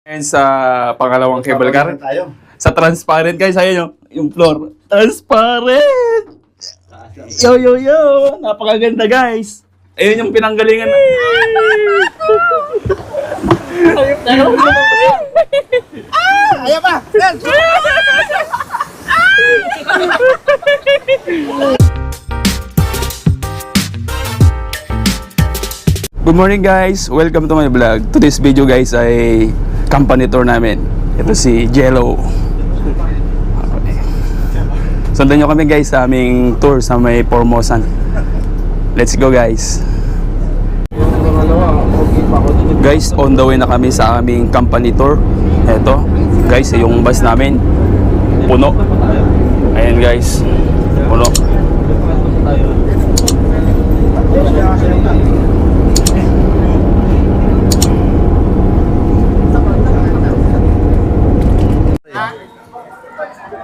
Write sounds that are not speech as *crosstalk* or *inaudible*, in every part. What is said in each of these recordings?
Ngayon sa pangalawang cable car. Tayo. Sa transparent guys, ayun yung, yung floor. Transparent! Yo, yo, yo! Napakaganda guys! Ayun yung pinanggalingan. Ayaw pa! Yan! Good morning guys! Welcome to my vlog. Today's video guys ay company tour namin. Ito si Jello. Sundan nyo kami guys sa aming tour sa may Formosan. Let's go guys! Guys, on the way na kami sa aming company tour. Ito, guys, yung bus namin. Puno. Ayan guys. Puno.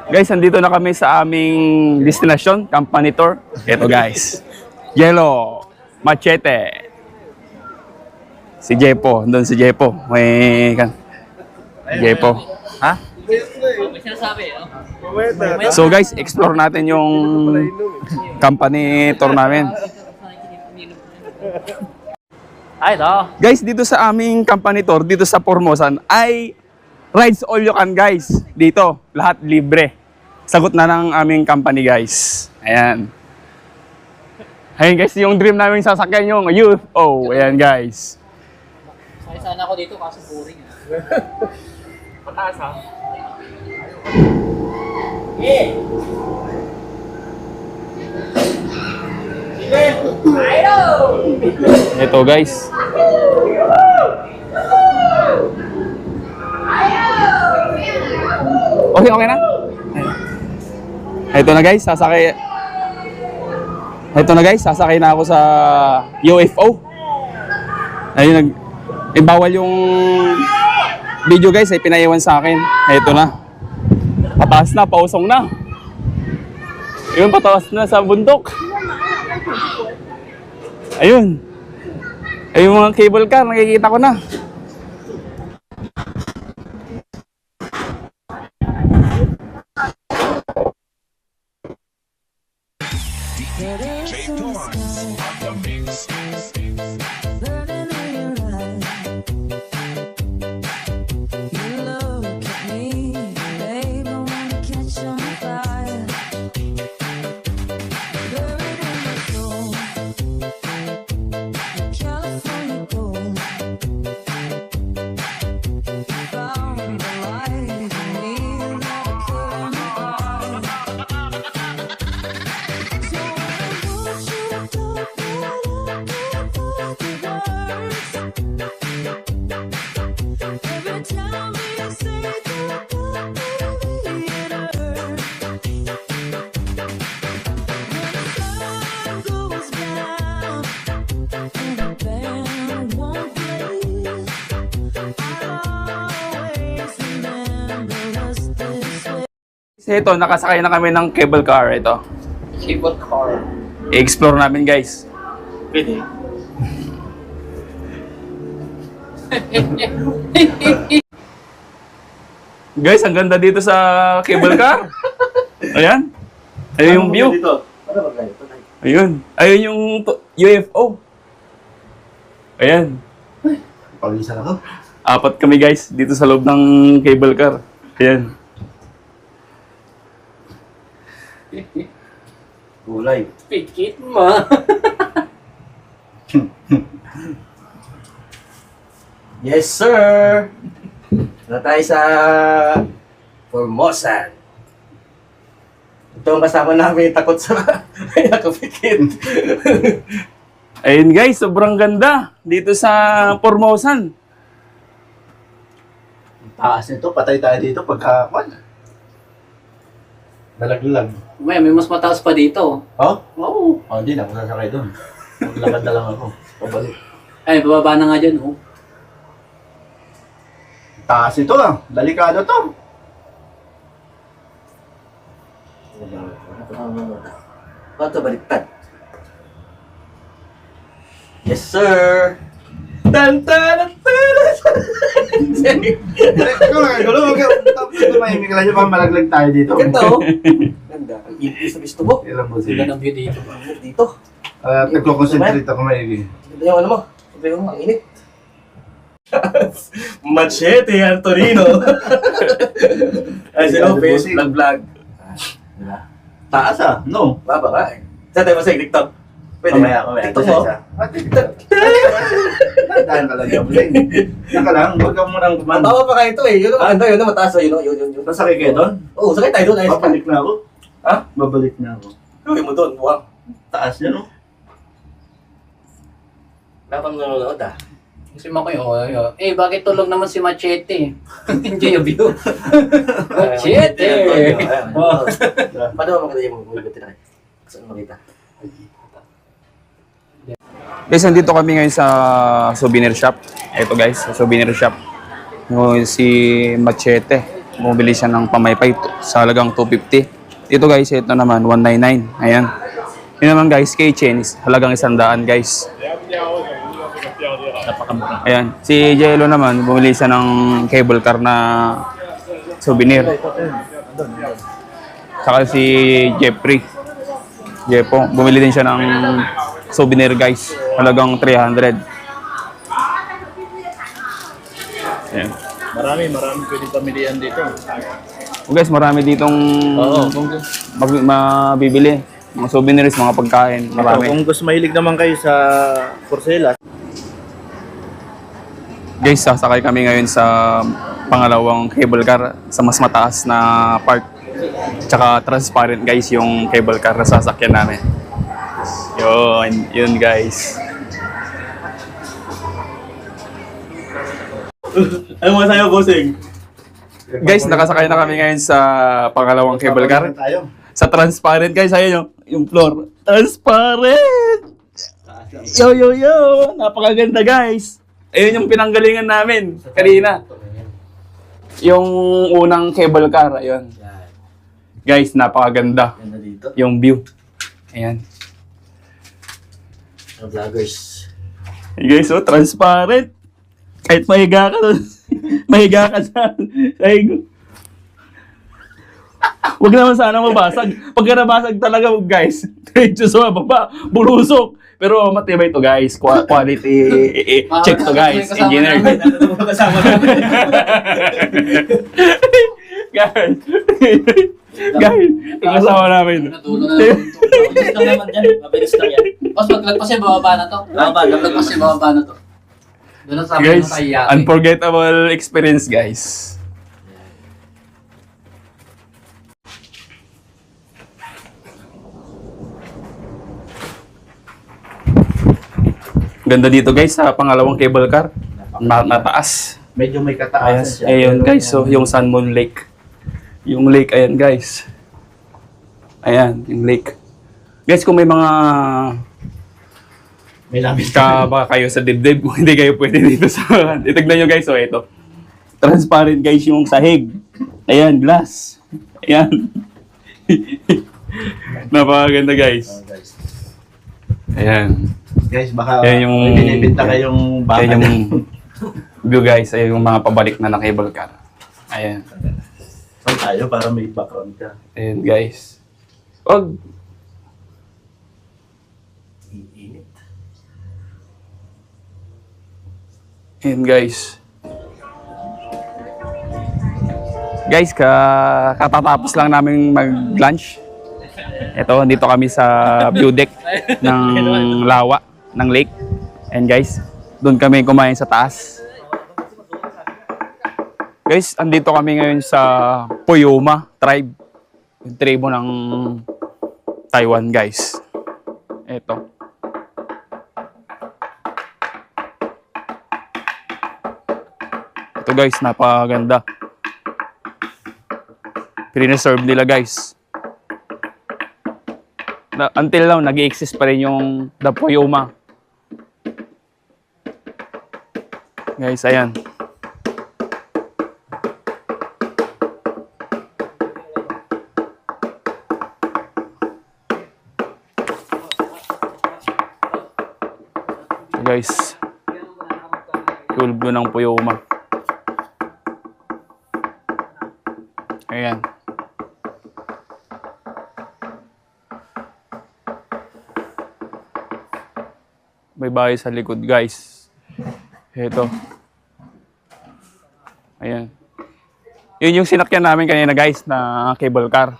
Guys, andito na kami sa aming destination, company tour. Ito guys. Yellow, Machete. Si Jepo, doon si Jepo. May kan. Jepo. Ha? So guys, explore natin yung company tour namin. Ay, ito. Guys, dito sa aming company tour, dito sa Formosan, ay rides all you can guys. Dito, lahat libre. Sagot na ng aming company guys. Ayan. Ayan guys, yung dream namin sasakyan yung UFO. Ayan guys. Sakay sana ako dito kaso boring. ah. *laughs* Mataas ha? Ito guys. Okay, okay na? Ito na guys, sasakay. Ito na guys, sasakay na ako sa UFO. Ayun, nag... Eh, bawal yung video guys, ay pinaiwan sa akin. Ito na. Pataas na, pausong na. Ayun, pataas na sa bundok. Ayun. Ayun mga cable car, nakikita ko na. on. Kasi ito, nakasakay na kami ng cable car ito. Cable car. I-explore namin guys. Pwede. Guys, ang ganda dito sa cable car. Ayan. Ayun yung view. Dito. Ano ba kayo? Ayun. Ayun yung UFO. Ayan. Pawisan ako. Apat kami guys dito sa loob ng cable car. Ayan. Gulay. Pikit mo. *laughs* Yes, sir! Na tayo sa Formosan. Ito ang kasama namin takot sa *laughs* nakapikit. Ayun guys, sobrang ganda dito sa Formosan. Taas nito, patay tayo dito pagka, wala. Nalaglag. May, may mas mataas pa dito. Oh? Oo. Oh, hindi na ako sasakay doon. Maglakad na lang ako. Pabalik. Ay, bababa na nga dyan, oh. Taas ito ah. Delikado to. Ito, baliktad. Yes, sir! Tan tan tan tan! Ikaw lang. Huwag ka. Tapos tumahimik ka lang yung malaglag tayo dito. Ganda oh. Ganda. Ang sa gusto mo. Ilan po Sila sila. ng view dito. Dito. Uh, Nagko-concentrate ako maigi. Ganda yung ano mo. Sabi mo, ang init. *laughs* Machete, Antonino. *laughs* Ay, si Lopez, vlog-vlog. Diba? Taas ah. No. Baba ka eh. Saan tayo masaya TikTok? Pwede. Mamaya, mamaya. TikTok mo? Ah, TikTok. Dahan ka lang yung blame. Naka lang, huwag ka munang kuman. Matawa pa kayo ito eh. Yun ang maganda, yun ang mataas. oh. Yun, yun, yun, yun. Nasakay kayo doon? Oo, sakay tayo doon. Babalik na ako. Ha? Babalik na ako. Gawin mo doon. Buwang. Taas yan oh. Dapat mo nanonood ah. Kasi mo kayo, oh, oh. eh bakit tulog naman si Machete? Enjoy yung view. Machete! Oh. Paano mo maganda yung movie ko tinay? Saan makita? Guys, nandito kami ngayon sa souvenir shop. Ito guys, sa souvenir shop. Si Machete. Bumili siya ng pamaypay sa halagang 250. Dito guys, ito naman 199. Ayan. Yun naman guys, keychain is halagang 100 guys. Ayan. Si Jello naman, bumili siya ng cable car na souvenir. Saka si Jeffrey. Jepo, bumili din siya ng souvenir guys. Halagang 300. Ayan. Marami, marami pwedeng pamilihan dito. Oh, guys, marami ditong mag- mabibili. Mga souvenirs, mga pagkain, Ito, marami. kung gusto mahilig naman kayo sa Porcela, Guys, sasakay kami ngayon sa pangalawang cable car sa mas mataas na part. Tsaka transparent guys yung cable car na sasakyan namin. Yun, yun guys. Ano mo sa'yo, bossing? Guys, nakasakay na kami ngayon sa pangalawang cable car. Sa transparent guys, ayun yung, yung floor. Transparent! Yo, yo, yo! Napakaganda guys! Ayun yung pinanggalingan namin kanina. Yung unang cable car, ayun. Guys, napakaganda. Yung view. Ayan. Mga vloggers. Hey guys, oh, transparent. Kahit mahiga ka doon. *laughs* mahiga ka sa sahig. Huwag naman sana mabasag. Pagka nabasag talaga, guys, *laughs* diretso sa baba, bulusok. Pero matibay to guys. Qua- Quality eh, eh, check to guys. Engineer. Kasama namin. *laughs* guys. Guys, yung kasama namin. Natulo na lang. Mabilis lang naman dyan. Mabilis lang yan. Maglagpas bababa na to. Bababa, maglagpas bababa na to. Doon ang sabi Guys, ng kaiyakin. unforgettable experience guys. Ganda dito guys sa pangalawang cable car. Ma mataas. Medyo may Ayan, kataasan siya. ayun guys, so yung Sun Moon Lake. Yung lake, ayan guys. Ayan, yung lake. Guys, kung may mga May lamis ka baka kayo sa dibdib, kung hindi kayo pwede dito sa... *laughs* Itignan nyo guys, so ito. Transparent guys yung sahig. Ayan, glass. Ayan. *laughs* Napakaganda guys. Oh, guys. Ayan. Guys, baka Yan yung- binibinta kayong baka Ayan yung view guys. Ayan yung mga pabalik na na cable car. Ayan. Tayo para may background ka? Ayan guys. Wag. Iinit. Ayan guys. Guys, ka katatapos lang namin mag-lunch. Ito, dito kami sa view deck ng lawa, ng lake. And guys, doon kami kumain sa taas. Guys, andito kami ngayon sa Poyoma tribe. Yung tribo ng Taiwan, guys. Ito. Ito guys, napakaganda. Piniserve nila guys. Na, until now, nag exist pa rin yung The Poyoma. Guys, ayan. guys. Tulbo ng puyoma. Ayan. May bahay sa likod guys. Ito. Ayan. Yun yung sinakyan namin kanina guys na cable car.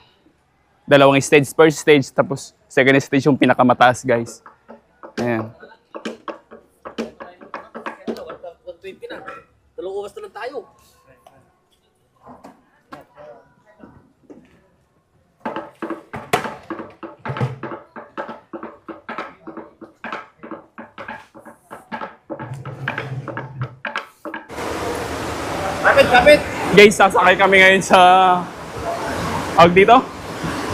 Dalawang stage. First stage tapos second stage yung pinakamataas guys. Kapit, kapit! Guys, sasakay kami ngayon sa... Awag dito?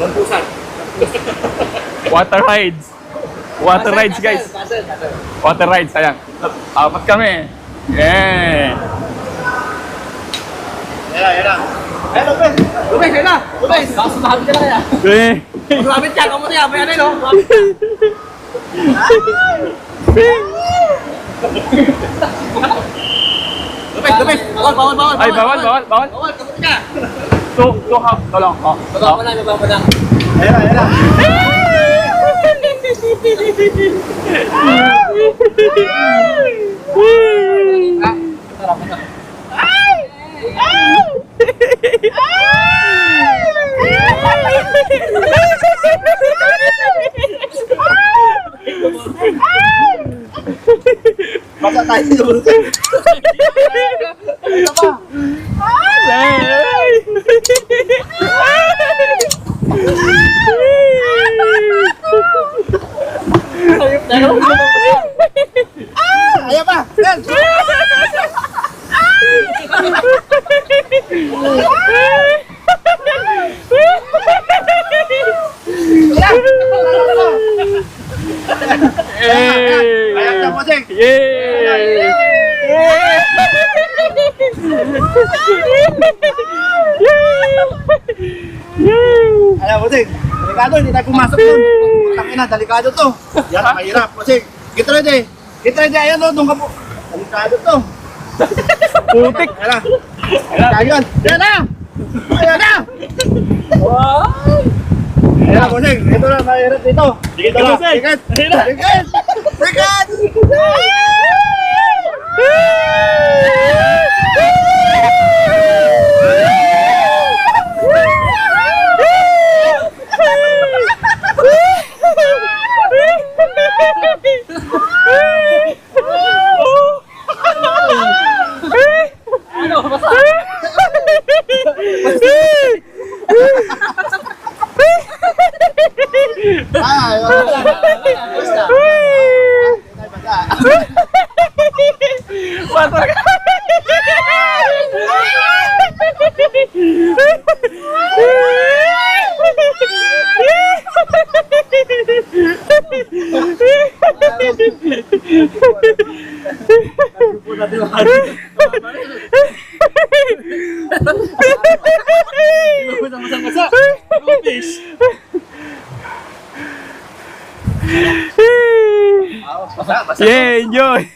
Lampusan. Water rides. Water rides, guys. Water rides, ayan. Apat kami. Yeah. Yan na, yan na. Ayun, Lopez! Lopez, ayun na! Lopez! Baka sumabit ka na kaya. Eh. Sumabit ka, kamuti ka, may ano yun, *laughs* *laughs* Lopez, Lopez! Bawal, bawal, bawal! Ay, bawal, bawal, bawal. Bawal, kamuti ka! To, to, ha, to lang. Oh. Baba mo na, baba mo. Ayun na, ayun na. Basta tayo sa Hey! Ayaw na, Moseng! Yay! Ayaw, Moseng! Delikado, hindi tayo pumasok doon. Tangin na, delikado to. Yan, mahirap. Moseng, get ready! Get ready, ayan o, doon ka po. Delikado to. Putik! Ayan. Ayan, ayan na! Ayan na! Moseng. Ito na, mahirap dito. Dito na, ticket! Ticket! Ticket! Ah, Water. Yeah, enjoy!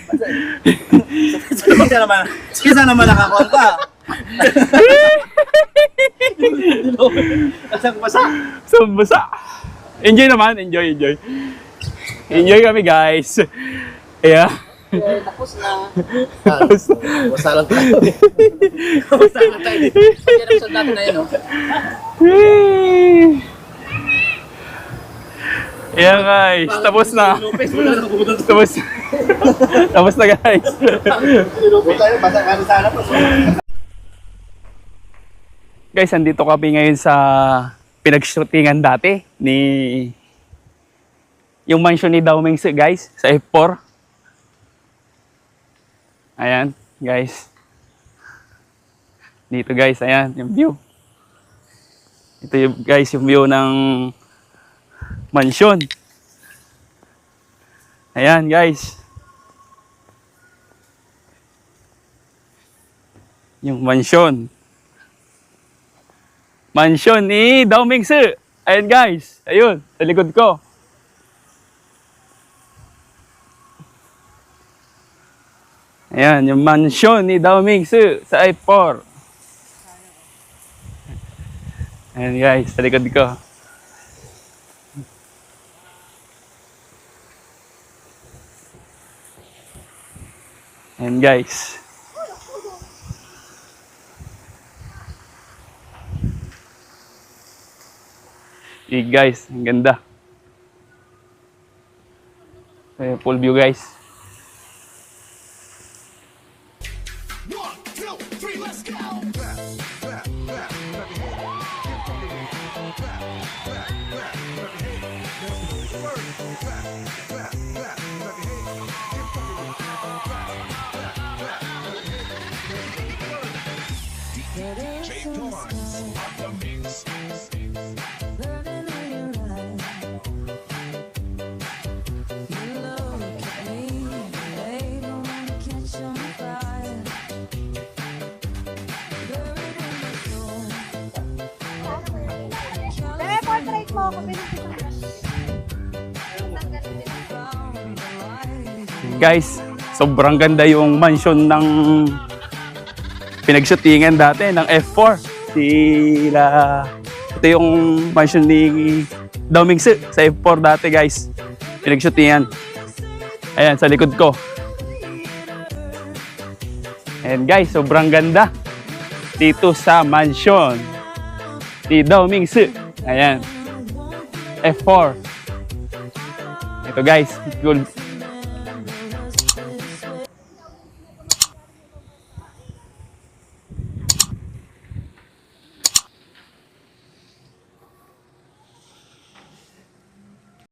*laughs* Kisa naman, kisa naman nakakonta. *laughs* Basang basa. Sumbusa! Enjoy naman, enjoy, enjoy. Enjoy kami, guys. Yeah. Eh, tapos na. Basta lang tayo. Basta na tayo. Yan ang soldado na yun, oh. Yeah, guys. Tapos na. Tapos Tapos na, guys. Guys, andito kami ngayon sa pinag-shootingan dati ni yung mansion ni Dao Mingse, guys, sa F4. Ayan, guys. Dito, guys, ayan, yung view. Ito yung, guys, yung view ng mansion. Ayan, guys. Yung mansion. Mansion ni Dao Mingse. Ayan, guys. Ayun, sa likod ko. Ayan, yung mansion ni Dao Mingse sa I-4. Ayan guys, sa likod ko. Ayan guys. Eh guys, ang ganda. Eh, full view guys. Guys, sobrang ganda yung mansion ng pinagshootingan dati ng F4. Sila ito yung mansion ni Doming Su sa F4 dati guys. Pinagshootingan. Ayan, sa likod ko. And guys, sobrang ganda. Dito sa mansion ni Doming Su. Ayan. F4. Ito guys, cool,